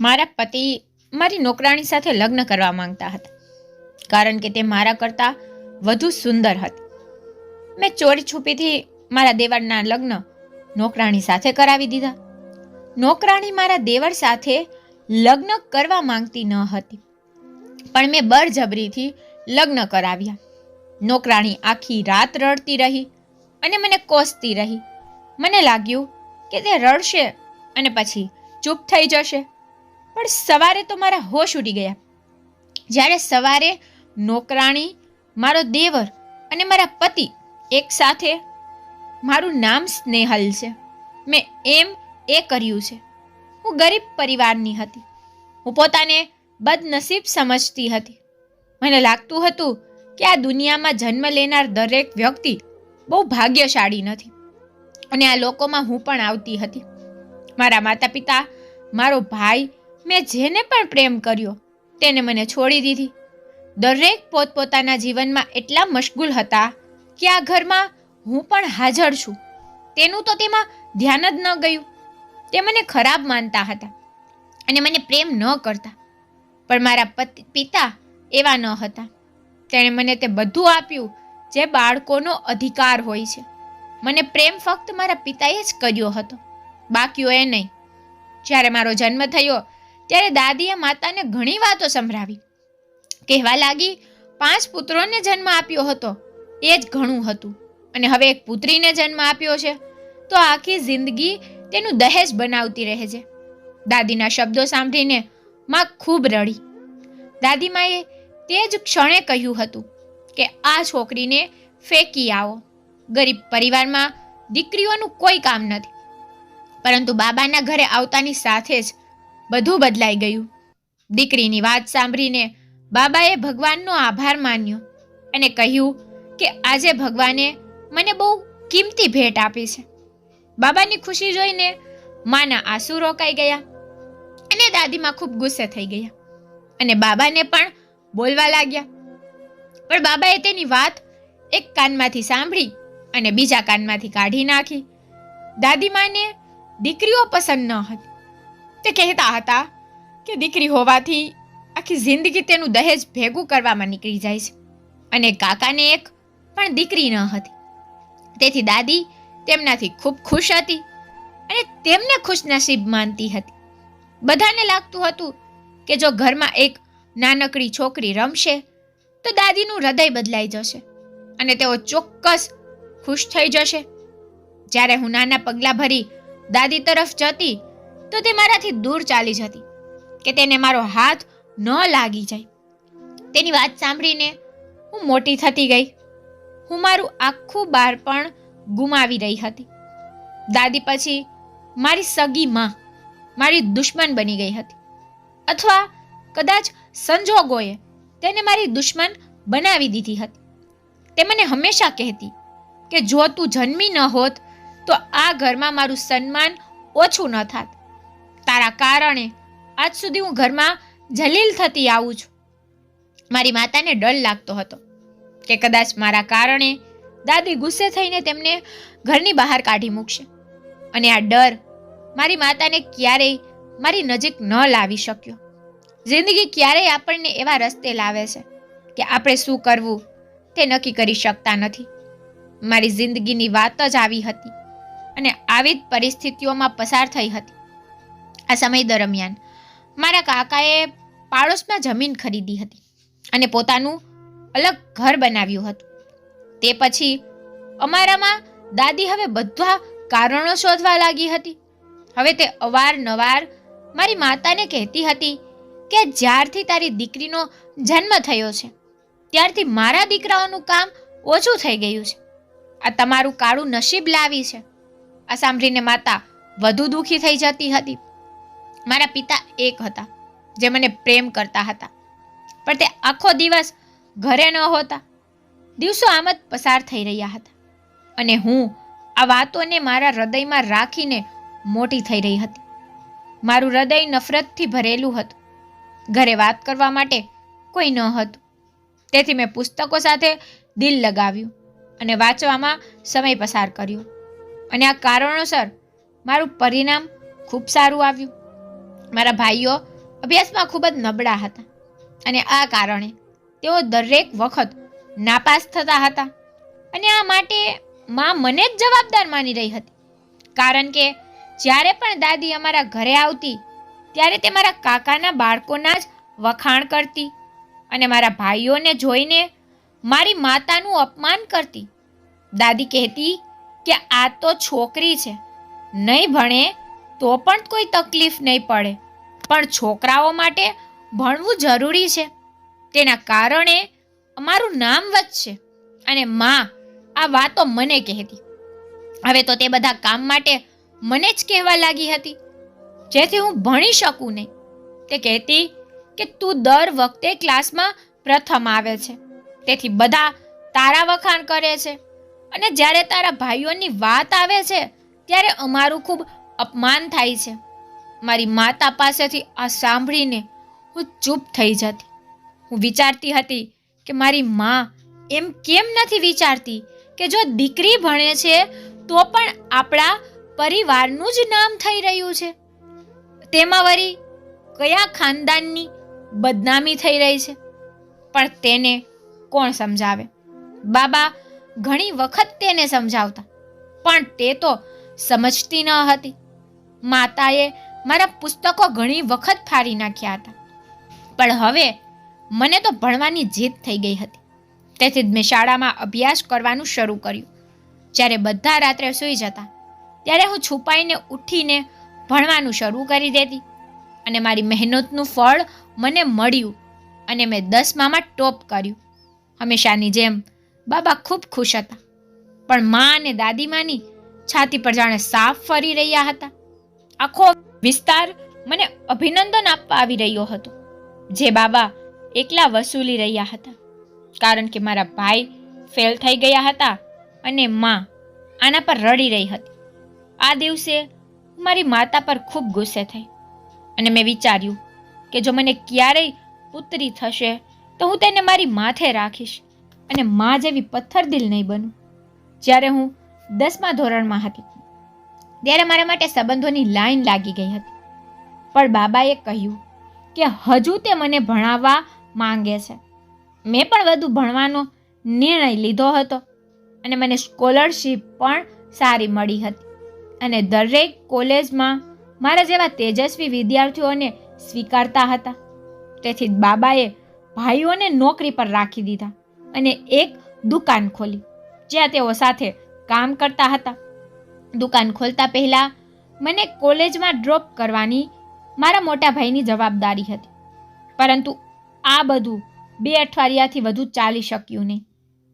મારા પતિ મારી નોકરાણી સાથે લગ્ન કરવા માંગતા હતા. કારણ કે તે મારા કરતાં વધુ સુંદર હતી. મેં ચોરી છુપીથી મારા દેવરના લગ્ન નોકરાણી સાથે કરાવી દીધા. નોકરાણી મારા દેવર સાથે લગ્ન કરવા માંગતી ન હતી. પણ મેં બળજબરીથી લગ્ન કરાવ્યા. નોકરાણી આખી રાત રડતી રહી અને મને કોસતી રહી. મને લાગ્યું કે તે રડશે અને પછી ચૂપ થઈ જશે. પણ સવારે તો મારા હોશ ઉડી ગયા. જ્યારે સવારે નોકરાણી, મારો દેવર અને મારા પતિ એક સાથે મારું નામ સ્નેહલ છે. મેં એમ એ કર્યું છે. હું ગરીબ પરિવારની હતી. હું પોતાને બદનસીબ સમજતી હતી. મને લાગતું હતું કે આ દુનિયામાં જન્મ લેનાર દરેક વ્યક્તિ બહુ ભાગ્યશાળી નથી અને આ લોકોમાં હું પણ આવતી હતી. મારા માતા પિતા મારો ભાઈ મેં જેને પણ પ્રેમ કર્યો, તેને મને છોડી દીધી. દરેક પોતપોતાના જીવનમાં એટલા મશગુલ હતા કે આ ઘરમાં હું પણ હાજર છું. તેનું તો તેમાં ધ્યાન જ ન ગયું. તે મને ખરાબ માનતા હતા અને મને પ્રેમ ન કરતા. પણ મારા પતિ એવા ન હતા. તેણે મને તે બધું આપ્યું જે બાળકોનો અધિકાર હોય છે. મને પ્રેમ ફક્ત મારા પિતાએ જ કર્યો હતો. બાકીઓએ નહીં. જ્યારે મારો જન્મ થયો ત્યારે દાદીએ માતાને ઘણી વાતો સંભળાવી. કહેવા લાગી, પાંચ પુત્રોને જન્મ આપ્યો હતો, એ જ ઘણું હતું, અને હવે એક પુત્રીને જન્મ આપ્યો છે. તો આખી જિંદગી તેનું દહેજ બનાવતી રહે છે. દાદીના શબ્દો સાંભળીને માં ખૂબ રડી. દાદીમાએ તે જ ક્ષણે કહ્યું હતું કે, આ છોકરીને ફેંકી આવો. ગરીબ પરિવારમાં દીકરીઓનું કોઈ કામ નથી. પરંતુ બાબાના ઘરે આવતાની સાથે જ બધું બદલાઈ ગયું. દીકરીની વાત સાંભળીને બાબાએ ભગવાનનો આભાર માન્યો અને કહ્યું કે આજે ભગવાને મને બહુ કિંમતી ભેટ આપી છે. બાબાની ખુશી જોઈને માના આંસુ રોકાઈ ગયા અને દાદીમાં ખૂબ ગુસ્સે થઈ ગયા અને બાબાને પણ બોલવા લાગ્યા. પણ બાબાએ તેની વાત એક કાનમાંથી સાંભળી અને બીજા કાનમાંથી કાઢી નાખી. દાદીમાને દીકરીઓ પસંદ ન હતી. તે કહેતા હતા કે દીકરી હોવાથી આખી જિંદગી તેનું દહેજ ભેગું કરવામાં નીકળી જાય છે. અને કાકાને એક પણ દીકરી ન હતી. તેથી દાદી તેમનાથી ખૂબ ખુશ હતી અને તેમને ખુશનસીબ માનતી હતી. બધાને લાગતું હતું કે જો ઘરમાં એક નાનકડી છોકરી રમશે તો દાદીનું હૃદય બદલાઈ જશે અને તેઓ ચોક્કસ ખુશ થઈ જશે. જ્યારે હું નાના પગલાં ભરી દાદી તરફ જતી તો તે મારાથી દૂર ચાલી જતી, કે તેને મારો હાથ ન લાગી જાય. તેની વાત સાંભળીને હું મોટી થતી ગઈ. હું મારું આખું બાળપણ ગુમાવી રહી હતી. દાદી પછી મારી સગી માં મારી દુશ્મન બની ગઈ હતી. અથવા કદાચ સંજોગોએ તેને મારી દુશ્મન બનાવી દીધી હતી. તે મને હંમેશા કહેતી કે જો તું જન્મી ન હોત તો આ ઘરમાં મારું સન્માન ઓછું ન થાત. તારા કારણે આજ સુધી હું ઘરમાં જલીલ થતી આવું છું. મારી માતાને ડર લાગતો હતો કે કદાચ મારા કારણે દાદી ગુસ્સે થઈને તેમને ઘરની બહાર કાઢી મૂકશે અને આ ડર મારી માતાને ક્યારેય મારી નજીક ન લાવી શક્યો. જિંદગી ક્યારેય આપણને એવા રસ્તે લાવે છે કે આપણે શું કરવું તે નક્કી કરી શકતા નથી. મારી જિંદગીની વાત જ આવી હતી અને આવી જ પરિસ્થિતિઓમાં પસાર થઈ હતી. આ સમય દરમિયાન. મારા કાકાએ પાડોશમાં જમીન ખરીદી હતી અને પોતાનું અલગ ઘર બનાવ્યું હતું. તે પછી અમારામાં દાદી હવે બધા કારણો શોધવા લાગી હતી. હવે તે અવારનવાર મારી માતાને કહેતી હતી કે જ્યારથી તારી દીકરીનો જન્મ થયો છે, ત્યારથી મારા દીકરાઓનું કામ ઓછું થઈ ગયું છે. આ તમારું કાળું નસીબ લાવી છે. આ સાંભળીને માતા વધુ દુઃખી થઈ જતી હતી. મારા પિતા એક હતા, જે મને પ્રેમ કરતા હતા. પણ તે આખો દિવસ ઘરે ન હોતા. દિવસો આમ જ પસાર થઈ રહ્યા હતા. અને હું આ વાતોને મારા હૃદયમાં રાખીને મોટી થઈ રહી હતી. મારું હૃદય નફરતથી ભરેલું હતું. ઘરે વાત કરવા માટે કોઈ ન હતું. તેથી મેં પુસ્તકો સાથે દિલ લગાવ્યું અને વાંચવામાં સમય પસાર કર્યો. અને આ કારણોસર મારું પરિણામ ખૂબ સારું આવ્યું. મારા ભાઈઓ અભ્યાસમાં ખૂબ જ નબળા હતા. અને આ કારણે તેઓ દરેક વખત નાપાસ થતા હતા. અને આ માટે મા મને જ જવાબદાર માની રહી હતી. કારણ કે જ્યારે પણ દાદી અમારા ઘરે આવતી, ત્યારે તે મારા કાકાના બાળકોના જ વખાણ કરતી અને મારા ભાઈઓને જોઈને મારી માતાનું અપમાન કરતી. દાદી કહેતી કે આ તો છોકરી છે, નહીં ભણે તો પણ કોઈ તકલીફ નહીં પડે. પણ છોકરાઓ માટે ભણવું જરૂરી છે. તેના કારણે અમારું નામ વધશે અને માં આ વાતો મને કહેતી. હવે તો તે બધા કામ માટે મને જ કહેવા લાગી હતી. જેથી હું ભણી શકું નહીં. તે કહેતી કે તું દર વખતે ક્લાસમાં પ્રથમ આવે છે. તેથી બધા તારા વખાણ કરે છે. અને જ્યારે તારા ભાઈઓની વાત આવે છે, ત્યારે અમારું ખૂબ અપમાન થાય છે. મારી માતા પાસેથી આ સાંભળીને હું ચૂપ થઈ જતી. હું વિચારતી હતી કે મારી માં એમ કેમ નથી વિચારતી કે જો દીકરી ભણે છે, તો પણ આપણા પરિવારનું જ નામ થઈ રહ્યું છે. તેમાં વળી કયા ખાનદાનની બદનામી થઈ રહી છે? પણ તેને કોણ સમજાવે? બાબા ઘણી વખત તેને સમજાવતા, પણ તે તો સમજતી ન હતી. માતાએ મારા પુસ્તકો ઘણી વખત ફાડી નાખ્યા હતા. પણ હવે મને તો ભણવાની જીદ થઈ ગઈ હતી. તેથી જ મેં શાળામાં અભ્યાસ કરવાનું શરૂ કર્યું. જ્યારે બધા રાત્રે સૂઈ જતા, ત્યારે હું છુપાઈને ઉઠીને ભણવાનું શરૂ કરી દેતી અને મારી મહેનતનું ફળ મને મળ્યું અને મેં દસમામાં ટોપ કર્યું. હંમેશાની જેમ બાબા ખૂબ ખુશ હતા. પણ મા અને દાદીમાની છાતી પર જાણે સાફ ફરી રહ્યા હતા. આખો વિસ્તાર મને અભિનંદન આપવા આવી રહ્યો હતો, જે બાબા એકલા વસૂલી રહ્યા હતા. કારણ કે મારા ભાઈ ફેલ થઈ ગયા હતા અને માં આના પર રડી રહી હતી. આ દિવસે મારી માતા પર ખૂબ ગુસ્સે થઈ અને મેં વિચાર્યું કે જો મને ક્યારેય પુત્રી થશે, તો હું તેને મારી માથે રાખીશ અને મા જેવી પથ્થરદિલ નહીં બનું. જ્યારે હું દસમા ધોરણમાં હતી ત્યારે મારા માટે સંબંધોની લાઈન લાગી ગઈ હતી. પણ બાબાએ કહ્યું કે હજુ તે મને ભણાવવા માંગે છે. મેં પણ વધુ ભણવાનો નિર્ણય લીધો હતો અને મને સ્કોલરશીપ પણ સારી મળી હતી. અને દરેક કોલેજમાં મારા જેવા તેજસ્વી વિદ્યાર્થીઓને સ્વીકારતા હતા. તેથી બાબાએ ભાઈઓને નોકરી પર રાખી દીધા અને એક દુકાન ખોલી, જ્યાં તેઓ સાથે કામ કરતા હતા. દુકાન ખોલતા પહેલાં મને કોલેજમાં ડ્રોપ કરવાની મારા મોટા ભાઈની જવાબદારી હતી. પરંતુ આ બધું બે અઠવાડિયાથી વધુ ચાલી શક્યું નહીં.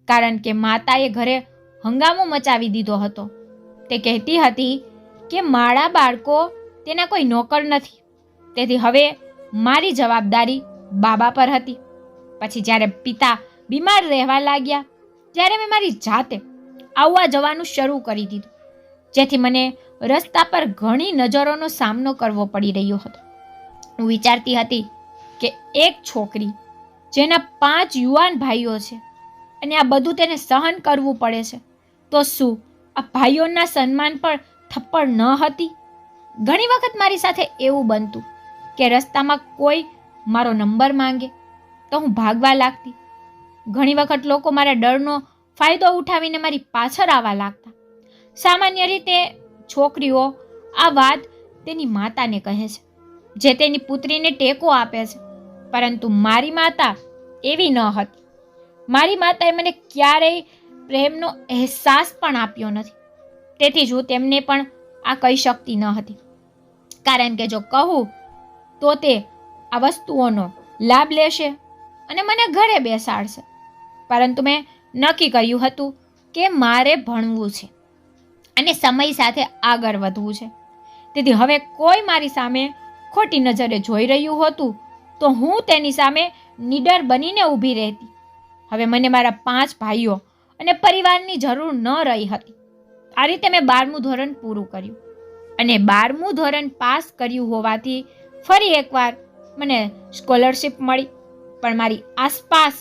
કારણ કે માતાએ ઘરે હંગામો મચાવી દીધો હતો. તે કહેતી હતી કે મારા બાળકો તેના કોઈ નોકર નથી. તેથી હવે મારી જવાબદારી બાબા પર હતી. પછી જ્યારે પિતા બીમાર રહેવા લાગ્યા, ત્યારે મેં મારી જાતે આવવા જવાનું શરૂ કરી દીધું. જેથી મને રસ્તા પર ઘણી નજરોનો સામનો કરવો પડી રહ્યો હતો. હું વિચારતી હતી કે એક છોકરી, જેના પાંચ યુવાન ભાઈઓ છે, અને આ બધું તેને સહન કરવું પડે છે, તો શું આ ભાઈઓના સન્માન પર થપ્પડ ન હતી? ઘણી વખત મારી સાથે એવું બનતું કે રસ્તામાં કોઈ મારો નંબર માંગે, તો હું ભાગવા લાગતી. ઘણી વખત લોકો મારા ડરનો ફાયદો ઉઠાવીને મારી પાછળ આવવા લાગતા. સામાન્ય રીતે છોકરીઓ આ વાત તેની માતાને કહે છે, જે તેની પુત્રીને ટેકો આપે છે. પરંતુ મારી માતા એવી ન હતી. મારી માતાએ મને ક્યારેય પ્રેમનો અહેસાસ પણ આપ્યો નથી. તેથી જ હું તેમને પણ આ કહી શકતી ન હતી. કારણ કે જો કહું, તો તે આ વસ્તુઓનો લાભ લેશે અને મને ઘરે બેસાડશે. પરંતુ મેં નક્કી કર્યું હતું કે મારે ભણવું છે. અને સમય સાથે આગળ વધવું છે. તેથી હવે કોઈ મારી સામે ખોટી નજરે જોઈ રહ્યું હતું, તો હું તેની સામે નીડર બનીને ઊભી રહેતી. હવે મને મારા પાંચ ભાઈઓ અને પરિવારની જરૂર ન રહી હતી. આ રીતે મેં બારમું ધોરણ પૂરું કર્યું અને બારમું ધોરણ પાસ કર્યું હોવાથી ફરી એકવાર મને સ્કોલરશિપ મળી, પણ મારી આસપાસ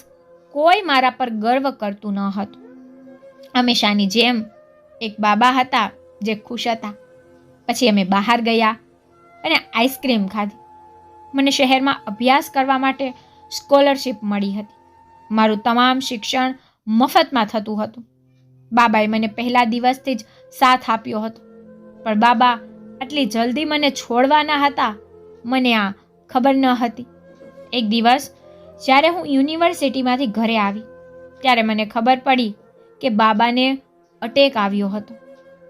કોઈ મારા પર ગર્વ કરતું ન હતું. હંમેશાની જેમ એક બાબા હતા જે ખુશ હતા. પછી અમે બહાર ગયા અને આઈસ્ક્રીમ ખાધી. મને શહેરમાં અભ્યાસ કરવા માટે સ્કોલરશિપ મળી હતી. મારું તમામ શિક્ષણ મફતમાં થતું હતું. બાબાએ મને પહેલા દિવસથી જ સાથ આપ્યો હતો. પણ બાબા આટલી જલ્દી મને છોડવાના હતા, મને આ ખબર ન હતી. એક દિવસ જ્યારે હું યુનિવર્સિટીમાંથી ઘરે આવી, ત્યારે મને ખબર પડી કે બાબાને અટેક આવ્યો હતો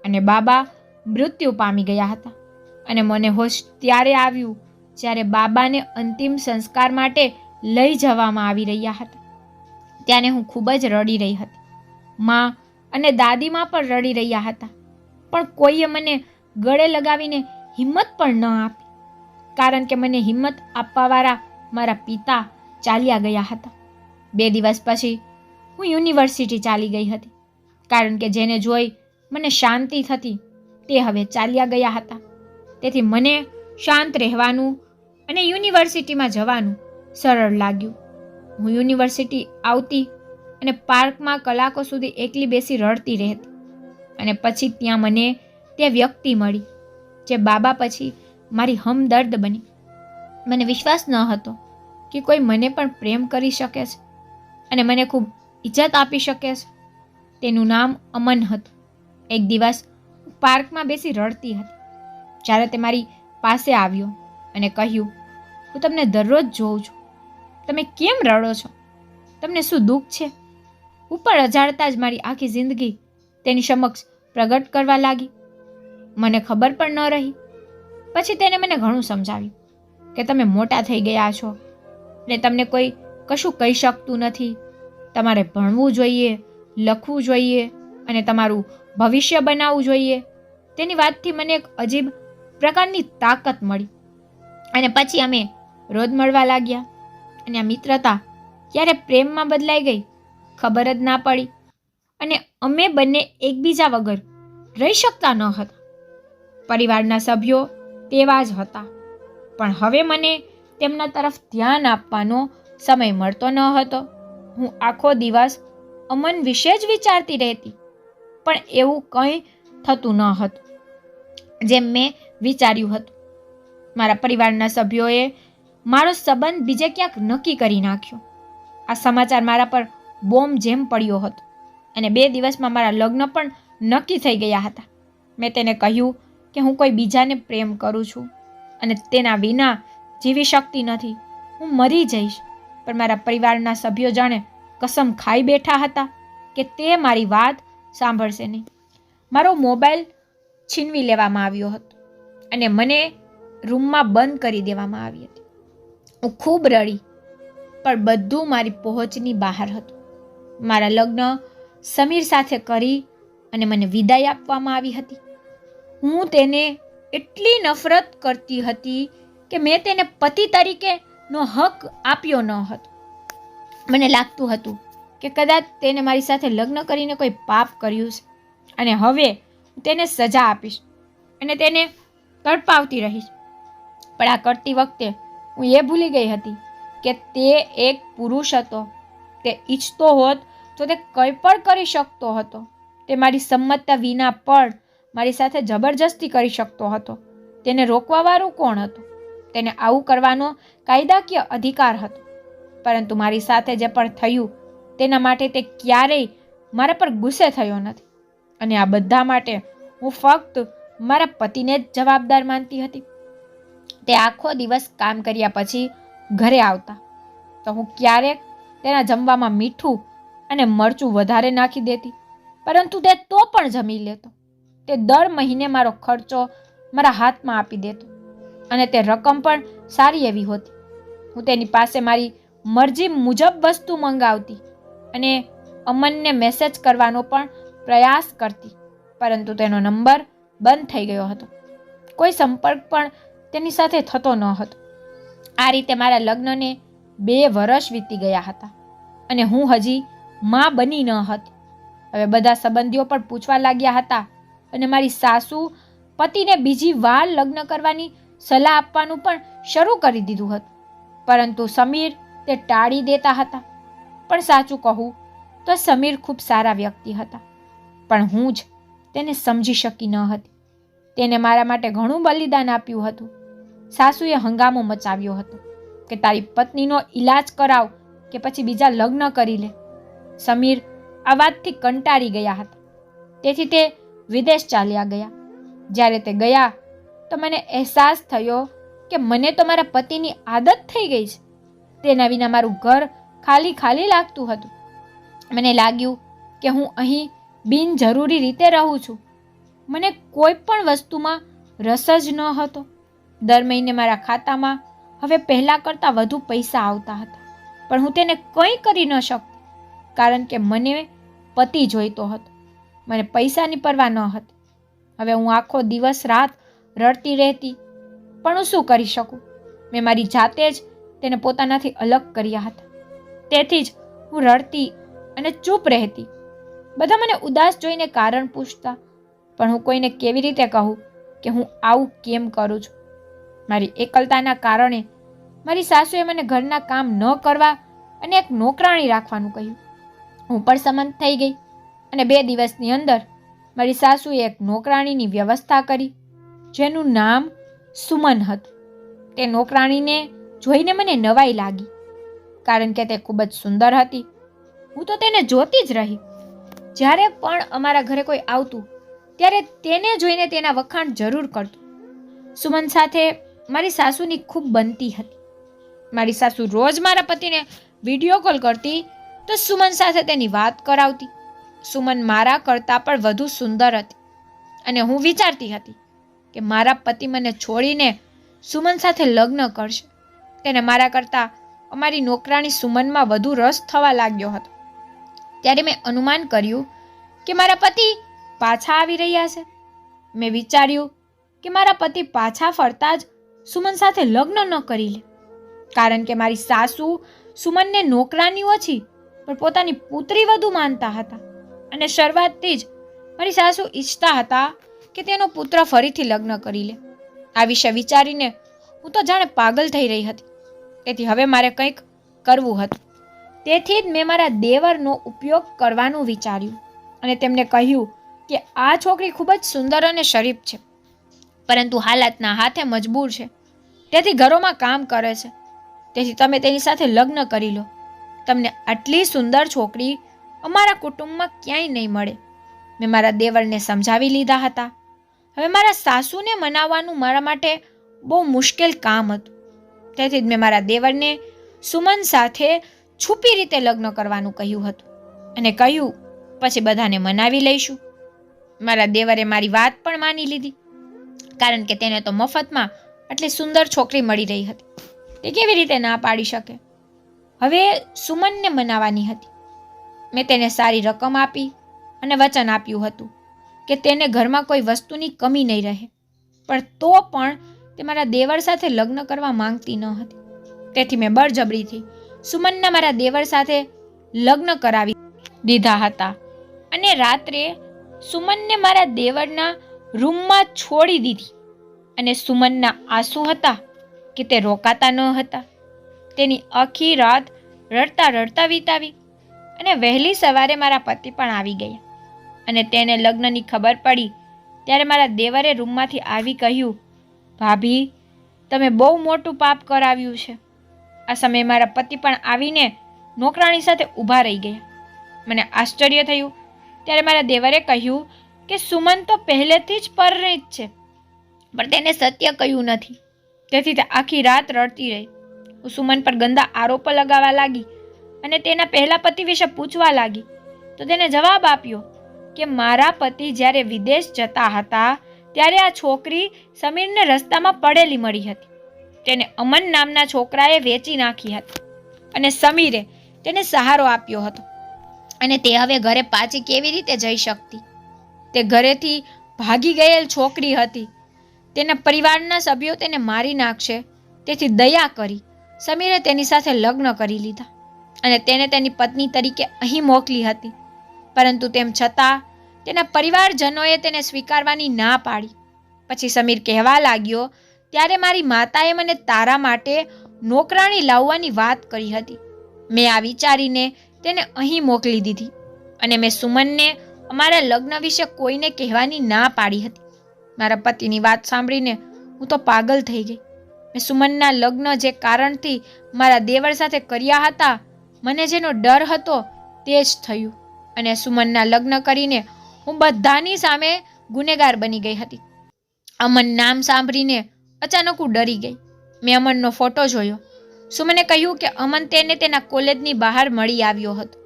અને બાબા મૃત્યુ પામી ગયા હતા. અને મને હોશ ત્યારે આવ્યું જ્યારે બાબાને અંતિમ સંસ્કાર માટે લઈ જવામાં આવી રહ્યા હતા. ત્યારે હું ખૂબ જ રડી રહી હતી. માં અને દાદીમાં પણ રડી રહ્યા હતા. પણ કોઈએ મને ગળે લગાવીને હિંમત પણ ન આપી. કારણ કે મને હિંમત આપવાવાળા મારા પિતા ચાલ્યા ગયા હતા. બે દિવસ પછી હું યુનિવર્સિટી ચાલી ગઈ હતી. કારણ કે જેને જોઈ મને શાંતિ થતી, તે હવે ચાલ્યા ગયા હતા. તેથી મને શાંત રહેવાનું અને યુનિવર્સિટીમાં જવાનું સરળ લાગ્યું. હું યુનિવર્સિટી આવતી અને પાર્કમાં કલાકો સુધી એકલી બેસી રડતી રહેતી. અને પછી ત્યાં મને તે વ્યક્તિ મળી, જે બાબા પછી મારી હમદર્દ બની. મને વિશ્વાસ ન હતો કે કોઈ મને પણ પ્રેમ કરી શકે છે અને મને ખૂબ ઇજ્જત આપી શકે છે. તેનું નામ અમન હતું. એક દિવસ પાર્કમાં બેસી રડતી હતી. જ્યારે તે મારી પાસે આવ્યો અને કહ્યું, હું તમને દરરોજ જોઉં છું. તમે કેમ રડો છો? તમને શું દુઃખ છે? ઉપર અજાણતા જ મારી આખી જિંદગી તેની સમક્ષ પ્રગટ કરવા લાગી. મને ખબર પણ ન રહી. પછી તેને મને ઘણું સમજાવ્યું કે તમે મોટા થઈ ગયા છો ને તમને કોઈ કશું કહી શકતું નથી. તમારે ભણવું જોઈએ લખવું જોઈએ અને તમારું ભવિષ્ય બનાવવું જોઈએ. તેની વાતથી મને એક અજીબ પ્રકારની તાકાત મળી. અને પછી અમે રોજ મળવા લાગ્યા અને આ મિત્રતા ક્યારે પ્રેમમાં બદલાઈ ગઈ ખબર જ ના પડી. અને અમે બંને એકબીજા વગર રહી શકતા ન હતા. પરિવારના સભ્યો તેવા જ હતા. પણ હવે મને તેમના તરફ ધ્યાન આપવાનો સમય મળતો ન હતો. હું આખો દિવસ અમન વિશે જ વિચારતી રહેતી, પણ એવું કંઈ થતું ન હતું, જેમ મેં વિચાર્યું હતું. મારા પરિવારના સભ્યોએ મારો સંબંધ બીજે ક્યાંક નક્કી કરી નાખ્યો. આ સમાચાર મારા પર બોમ્બ જેમ પડ્યો હતો અને બે દિવસમાં મારા લગ્ન પણ નક્કી થઈ ગયા હતા. મેં તેને કહ્યું કે હું કોઈ બીજાને પ્રેમ કરું છું અને તેના વિના જીવી શકતી નથી. હું મરી જઈશ, પણ મારા પરિવારના સભ્યો જાણે કસમ ખાઈ બેઠા હતા કે તે મારી વાત સાંભળશે નહીં. મારો મોબાઈલ છીનવી લેવામાં આવ્યો હતો અને મને રૂમમાં બંધ કરી દેવામાં આવી હતી. હું ખૂબ રડી, પણ બધું મારી પહોંચની બહાર હતું. મારા લગ્ન સમીર સાથે કરી અને મને વિદાય આપવામાં આવી હતી. હું તેને એટલી નફરત કરતી હતી કે મેં તેને પતિ તરીકેનો હક આપ્યો ન હતો. મને લાગતું હતું કે કદાચ તેને મારી સાથે લગ્ન કરીને કોઈ પાપ કર્યું છે. અને હવે હું તેને સજા આપીશ અને તેને તડપાવતી રહીશ. પણ આ કરતી વખતે હું એ ભૂલી ગઈ હતી કે તે એક પુરુષ હતો. તે ઈચ્છતો હોત તો તે કંઈ પણ કરી શકતો હતો. તે મારી સંમતતા વિના પણ મારી સાથે જબરજસ્તી કરી શકતો હતો. તેને રોકવાવાળું કોણ હતું? તેને આવું કરવાનો કાયદાકીય અધિકાર હતો. પરંતુ મારી સાથે જે પણ થયું, તેના માટે તે ક્યારેય મારા પર ગુસ્સે થયો નથી. અને આ બધા માટે હું ફક્ત મારા પતિને જ જવાબદાર માનતી હતી. તે આખો દિવસ કામ કર્યા પછી ઘરે આવતા. તો હું ક્યારેક તેના જમવામાં મીઠું અને મરચું વધારે નાખી દેતી, પરંતુ તે તો પણ જમી લેતો. તે દર મહિને મારો ખર્ચો મારા હાથમાં આપી દેતો. અને તે રકમ પણ સારી એવી હોતી. હું તેની પાસે મારી મરજી મુજબ વસ્તુ મંગાવતી અને અમનને મેસેજ કરવાનો પણ પ્રયાસ કરતી. પરંતુ તેનો નંબર બંધ થઈ ગયો હતો. કોઈ સંપર્ક પણ તેની સાથે થતો ન હતો. આ રીતે મારા લગ્નને બે વર્ષ વીતી ગયા હતા અને હું હજી માં બની ન હતી. હવે બધા સંબંધીઓ પણ પૂછવા લાગ્યા હતા અને મારી સાસુ પતિને બીજી વાર લગ્ન કરવાની સલાહ આપવાનું પણ શરૂ કરી દીધું હતું. પરંતુ સમીર તે ટાળી દેતા હતા. પણ સાચું કહું તો સમીર ખૂબ સારા વ્યક્તિ હતા. પણ હું જ તેને સમજી શકી ન હતી. તેને મારા માટે ઘણું બલિદાન આપ્યું હતું. સાસુએ હંગામો મચાવ્યો હતો કે તારી પત્નીનો ઈલાજ કરાવ કે પછી બીજા લગ્ન કરી લે. સમીર આ વાતથી કંટાળી ગયા હતા. તેથી તે વિદેશ ચાલ્યા ગયા. જ્યારે તે ગયા તો મને અહેસાસ થયો કે મને તો મારા પતિની આદત થઈ ગઈ છે. તેના વિના મારું ઘર ખાલી ખાલી લાગતું હતું. મને લાગ્યું કે હું અહીં બિનજરૂરી રીતે રહું છું. મને કોઈ પણ વસ્તુમાં રસ જ ન હતો. દર મહિને મારા ખાતામાં હવે પહેલાં કરતાં વધુ પૈસા આવતા હતા. પણ હું તેને કંઈ કરી ન શકતી, કારણ કે મને પતિ જોઈતો હતો. મને પૈસાની પરવા ન હતી. હવે હું આખો દિવસ રાત રડતી રહેતી. પણ હું શું કરી શકું? મેં મારી જાતે જ તેને પોતાનાથી અલગ કર્યા હતા. તેથી જ હું રડતી અને ચૂપ રહેતી. બધા મને ઉદાસ જોઈને કારણ પૂછતા, પણ હું કોઈને કેવી રીતે કહું કે હું આવું કેમ કરું છું? મારી એકલતાના કારણે મારી સાસુએ મને ઘરના કામ ન કરવા અને એક નોકરાણી રાખવાનું કહ્યું. હું પણ સંમત થઈ ગઈ અને બે દિવસની અંદર મારી સાસુએ એક નોકરાણીની વ્યવસ્થા કરી, જેનું નામ સુમન હતું. તે નોકરાણીને જોઈને મને નવાઈ લાગી. કારણ કે તે ખૂબ જ સુંદર હતી. હું તો તેને જોતી જ રહી. જ્યારે પણ અમારા ઘરે કોઈ આવતું, ત્યારે તેને જોઈને તેના વખાણ જરૂર કરતું. સુમન સાથે મારી સાસુની ખૂબ બનતી હતી. મારી સાસુ રોજ મારા પતિને વીડિયો કોલ કરતી, તો સુમન સાથે તેની વાત કરાવતી. સુમન મારા કરતાં પણ વધુ સુંદર હતી. અને હું વિચારતી હતી કે મારા પતિ મને છોડીને સુમન સાથે લગ્ન કરશે. તેને મારા કરતાં અમારી નોકરાણી સુમનમાં વધુ રસ થવા લાગ્યો હતો. ત્યારે મેં અનુમાન કર્યું કે મારા પતિ પાછા આવી રહ્યા છે. મેં વિચાર્યું કે મારા પતિ પાછા ફરતા જ સુમન સાથે લગ્ન ન કરી લે. કારણ કે મારી સાસુ સુમનને નોકરાની ઓછી, પણ પોતાની પુત્રી વધુ માનતા હતા. અને શરૂઆતથી જ મારી સાસુ ઈચ્છતા હતા કે તેનો પુત્ર ફરીથી લગ્ન કરી લે. આ વિશે વિચારીને હું તો જાણે પાગલ થઈ રહી હતી. તેથી હવે મારે કંઈક કરવું હતું. તેથી જ મેં મારા દેવરનો ઉપયોગ કરવાનું વિચાર્યું અને તેમને કહ્યું કે આ છોકરી ખૂબ જ સુંદર અને શરીફ છે, પરંતુ હાલાતના હાથે મજબૂર છે. તેથી ઘરોમાં કામ કરે છે. તેથી તમે તેની સાથે લગ્ન કરી લો. તમને આટલી સુંદર છોકરી અમારા કુટુંબમાં ક્યાંય નહીં મળે. મેં મારા દેવરને સમજાવી લીધા હતા. હવે મારા સાસુને મનાવવાનું મારા માટે બહુ મુશ્કેલ કામ હતું. તેથી જ મેં મારા દેવરને સુમન સાથે છુપી રીતે લગ્ન કરવાનું કહ્યું હતું અને કહ્યું, પછી બધાને મનાવી લઈશું. મારા દેવરે મારી વાત પણ માની લીધી, કારણ કે તેને તો મફતમાં આટલી સુંદર છોકરી મળી રહી હતી. તે કેવી રીતે ના પાડી શકે? હવે સુમનને મનાવાની હતી. મેં તેને સારી રકમ આપી અને વચન આપ્યું હતું કે તેને ઘરમાં કોઈ વસ્તુની કમી નહીં રહે, પણ તો પણ તે મારા દેવર સાથે લગ્ન કરવા માંગતી ન હતી. તેથી મેં બળજબરીથી સુમનના મારા દેવર સાથે લગ્ન કરાવી દીધા હતા. અને રાત્રે સુમનને મારા દેવરના રૂમમાં છોડી દીધી. અને સુમનના આંસુ હતા કે તે રોકાતા ન હતા. તેની આખી રાત રડતા રડતા વિતાવી અને વહેલી સવારે મારા પતિ પણ આવી ગયા. અને તેને લગ્નની ખબર પડી ત્યારે મારા દેવરે રૂમમાંથી આવી કહ્યું ભાભી, તમે બહુ મોટું પાપ કરાવ્યું છે. આ સમયે મારા પતિ પણ આવીને નોકરાણી સાથે ઊભા રહી ગયા. મને આશ્ચર્ય થયું. ત્યારે મારા દેવરે કહ્યું કે સુમન તો પહેલેથી જ પરણિત છે, પણ તેને સત્ય કહ્યું નથી. તેથી તે આખી રાત રડતી રહી. હું સુમન પર ગંદા આરોપો લગાવવા લાગી અને તેના પહેલા પતિ વિશે પૂછવા લાગી. તો તેને જવાબ આપ્યો કે મારા પતિ જ્યારે વિદેશ જતા હતા ત્યારે આ છોકરી સમીરને રસ્તામાં પડેલી મળી હતી. તેને અમન નામના છોકરાએ વેચી નાખી હતી અને સમીરે તેને સહારો આપ્યો હતો. અને તે હવે ઘરે પાછી કેવી રીતે જઈ શકતી? તે ઘરેથી ભાગી ગયેલ છોકરી હતી. તેના પરિવારના સભ્યો તેને મારી નાખશે. તેથી દયા કરી સમીરે તેની સાથે લગ્ન કરી લીધા અને તેને તેની પત્ની તરીકે અહીં મોકલી હતી. પરંતુ તેમ છતાં તેના પરિવારજનોએ તેને સ્વીકારવાની ના પાડી. પછી સમીર કહેવા લાગ્યો, ત્યારે મારી માતાએ મને તારા માટે નોકરાણી લાવવાની વાત કરી હતી. મેં આ વિચારીને તેને અહીં મોકલી દીધી અને મેં સુમનને અમારા લગ્ન વિશે કોઈને કહેવાની ના પાડી હતી. મારા પતિની વાત સાંભળીને હું તો પાગલ થઈ ગઈ. મેં સુમનના લગ્ન જે કારણથી મારા દેવર સાથે કર્યા હતા, મને જેનો ડર હતો તે જ થયું. અને સુમનના લગ્ન કરીને હું બધાની સામે ગુનેગાર બની ગઈ હતી. અમન નામ સાંભળીને અચાનક હું ડરી ગઈ. મેં અમનનો ફોટો જોયો. સુમને કહ્યું કે અમન તેને તેના કોલેજની બહાર મળી આવ્યો હતો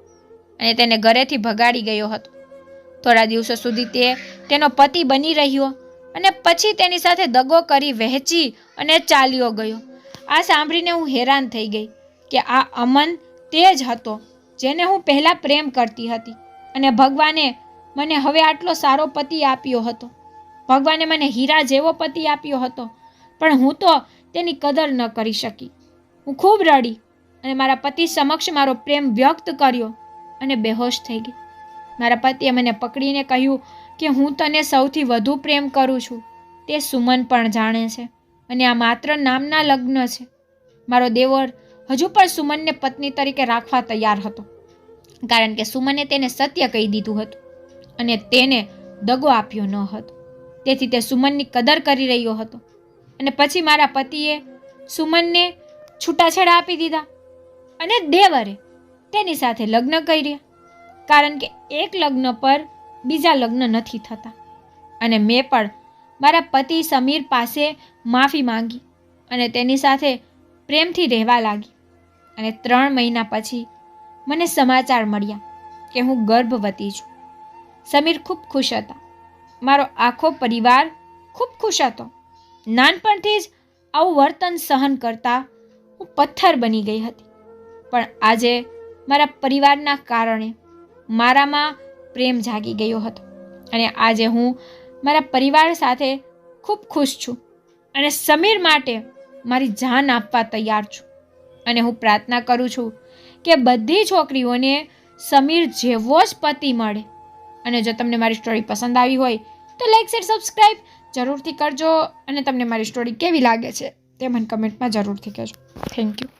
અને તેને ઘરેથી ભગાડી ગયો હતો. થોડા દિવસો સુધી તે તેનો પતિ બની રહ્યો અને પછી તેની સાથે દગો કરી વહેંચી અને ચાલ્યો ગયો. આ સાંભળીને હું હેરાન થઈ ગઈ કે આ અમન તે જ હતો જેને હું પહેલાં પ્રેમ કરતી હતી અને ભગવાને મને હવે આટલો સારો પતિ આપ્યો હતો. ભગવાને મને હીરા જેવો પતિ આપ્યો હતો. પણ હું તો તેની કદર ન કરી શકી. હું ખૂબ રડી અને મારા પતિ સમક્ષ મારો પ્રેમ વ્યક્ત કર્યો અને બેહોશ થઈ ગઈ. મારા પતિએ મને પકડીને કહ્યું કે હું તને સૌથી વધુ પ્રેમ કરું છું. તે સુમન પણ જાણે છે અને આ માત્ર નામના લગ્ન છે. મારો દેવર હજુ પણ સુમનને પત્ની તરીકે રાખવા તૈયાર હતો. કારણ કે સુમને તેને સત્ય કહી દીધું હતું. અને તેને દગો આપ્યો ન હતો. તેથી તે સુમનની કદર કરી રહ્યો હતો. અને પછી મારા પતિએ સુમનને છૂટાછેડા આપી દીધા અને દેવરે તેની સાથે લગ્ન કર્યા. કારણ કે એક લગ્ન પર બીજા લગ્ન નથી થતા. અને મેં પણ મારા પતિ સમીર પાસે માફી માંગી અને તેની સાથે પ્રેમથી રહેવા લાગી. અને ત્રણ મહિના પછી મને સમાચાર મળ્યા કે હું ગર્ભવતી છું. સમીર ખૂબ ખુશ હતા. મારો આખો પરિવાર ખૂબ ખુશ હતો. નાનપણથી જ આવું વર્તન સહન કરતા હું પથ્થર બની ગઈ હતી. પણ આજે મારા પરિવારના કારણે મારામાં પ્રેમ જાગી ગયો હતો અને આજે હું મારા પરિવાર સાથે ખૂબ ખુશ છું અને સમીર માટે મારી જાન આપવા તૈયાર છું. અને હું પ્રાર્થના કરું છું કે બધી છોકરીઓને સમીર જેવો જ પતિ મળે અને જો તમને મારી સ્ટોરી પસંદ આવી હોય, તો લાઈક શેર સબસ્ક્રાઈબ જરૂરથી કરજો અને તમને મારી સ્ટોરી કેવી લાગે છે તે મને કમેન્ટમાં જરૂરથી કહેજો. Thank you